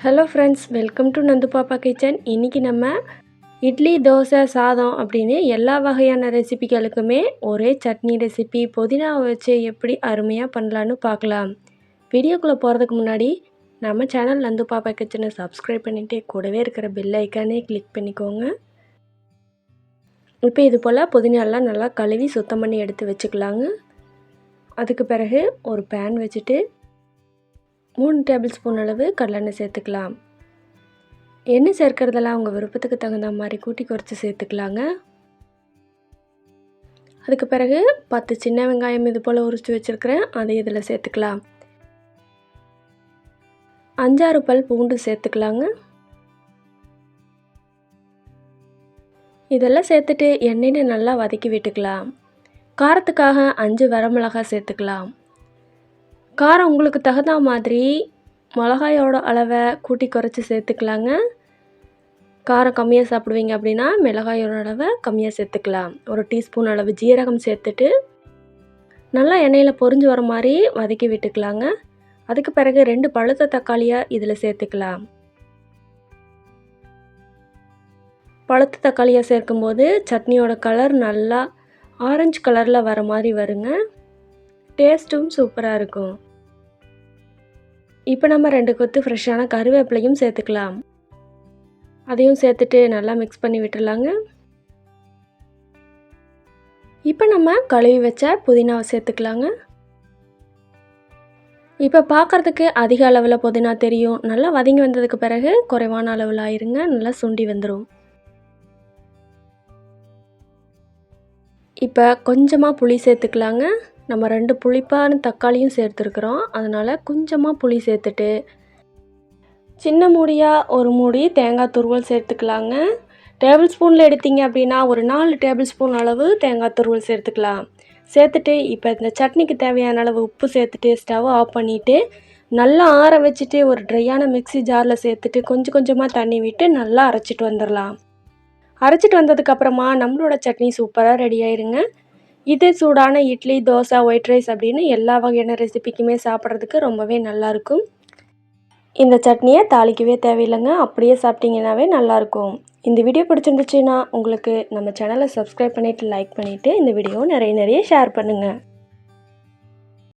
Hello friends welcome to Nandu Pappa kitchen இன்றைக்கி நம்ம இட்லி தோசை சாதம் அப்படின்னு எல்லா வகையான ரெசிபிகளுக்குமே ஒரே சட்னி ரெசிபி புதினாவை வச்சு எப்படி அருமையாக பண்ணலான்னு பார்க்கலாம். வீடியோக்குள்ளே போகிறதுக்கு முன்னாடி நம்ம சேனல் நந்து பாப்பா கிச்சனை சப்ஸ்கிரைப் பண்ணிவிட்டு கூடவே இருக்கிற பெல் ஐக்கானே கிளிக் பண்ணிக்கோங்க. இப்போ இது போல் புதினாலாம் நல்லா கழுவி சுத்தம் பண்ணி எடுத்து வச்சுக்கலாங்க. அதுக்கு பிறகு ஒரு பேன் வச்சுட்டு மூணு டேபிள் ஸ்பூன் அளவு கடலெண்ணெய் சேர்த்துக்கலாம். எண்ணெய் சேர்க்கறதெல்லாம் உங்கள் விருப்பத்துக்கு தகுந்த மாதிரி கூட்டி குறைச்சி சேர்த்துக்கலாங்க. அதுக்கு பிறகு பத்து சின்ன வெங்காயம் இது போல் உரிச்சு வச்சுருக்கிறேன். அதை இதில் சேர்த்துக்கலாம். அஞ்சாறு பல் பூண்டு சேர்த்துக்கலாங்க. இதெல்லாம் சேர்த்துட்டு எண்ணெயில் நல்லா வதக்கி விட்டுக்கலாம். காரத்துக்காக அஞ்சு வரமிளகாய் சேர்த்துக்கலாம். காரம் உங்களுக்கு தகுந்த மாதிரி மிளகாயோட அளவை கூட்டி குறைச்சி சேர்த்துக்கலாங்க. காரம் கம்மியாக சாப்பிடுவீங்க அப்படின்னா மிளகாயோட அளவை கம்மியாக சேர்த்துக்கலாம். ஒரு டீஸ்பூன் அளவு ஜீரகம் சேர்த்துட்டு நல்லா எண்ணெயில் பொறிஞ்சு வர மாதிரி வதக்கி விட்டுக்கலாங்க. அதுக்கு பிறகு ரெண்டு பழுத்த தக்காளியாக இதில் சேர்த்துக்கலாம். பழுத்த தக்காளியாக சேர்க்கும்போது சட்னியோட கலர் நல்லா ஆரஞ்சு கலரில் வர மாதிரி வருங்க. டேஸ்ட்டும் சூப்பராக இருக்கும். இப்போ நம்ம ரெண்டு கொத்து ஃப்ரெஷ்ஷான கருவேப்பிலையும் சேர்த்துக்கலாம். அதையும் சேர்த்துட்டு நல்லா மிக்ஸ் பண்ணி விட்டுடலாங்க. இப்போ நம்ம கழுவி வச்ச புதினாவை சேர்த்துக்கலாங்க. இப்போ பார்க்குறதுக்கு அதிக அளவில் புதினா தெரியும். நல்லா வதங்கி வந்ததுக்கு பிறகு குறைவான அளவில் ஆயிருங்க. நல்லா சுண்டி வந்துடும் இப்போ கொஞ்சமாக புளி சேர்த்துக்கலாங்க. நம்ம ரெண்டு புளிப்பான தக்காளியும் சேர்த்துருக்குறோம். அதனால் கொஞ்சமாக புளி சேர்த்துட்டு சின்ன மூடியாக ஒரு மூடி தேங்காய் துருவல் சேர்த்துக்கலாங்க. டேபிள் ஸ்பூனில் எடுத்தீங்க அப்படின்னா ஒரு நாலு டேபிள் ஸ்பூன் அளவு தேங்காய் துருவல் சேர்த்துக்கலாம். சேர்த்துட்டு இப்போ இந்த சட்னிக்கு தேவையான அளவு உப்பு சேர்த்துட்டு ஸ்டவ் ஆஃப் பண்ணிவிட்டு நல்லா ஆற வச்சுட்டு ஒரு ட்ரையான மிக்சி ஜாரில் சேர்த்துட்டு கொஞ்சம் கொஞ்சமாக தண்ணி விட்டு நல்லா அரைச்சிட்டு வந்துடலாம் அரைச்சிட்டு வந்ததுக்கப்புறமா நம்மளோட சட்னி சூப்பராக ரெடி ஆயிருங்க. இது சூடான இட்லி தோசை ஒயிட் ரைஸ் அப்படின்னு எல்லா வகையான ரெசிபிக்குமே சாப்பிட்றதுக்கு ரொம்பவே நல்லாயிருக்கும். இந்த சட்னியை தாளிக்கவே தேவையில்லைங்க. அப்படியே சாப்பிட்டீங்கன்னாவே நல்லாயிருக்கும். இந்த வீடியோ பிடிச்சிருந்துச்சுன்னா உங்களுக்கு நம்ம சேனலை சப்ஸ்கிரைப் பண்ணிவிட்டு லைக் பண்ணிவிட்டு இந்த வீடியோவை நிறைய நிறைய ஷேர் பண்ணுங்கள்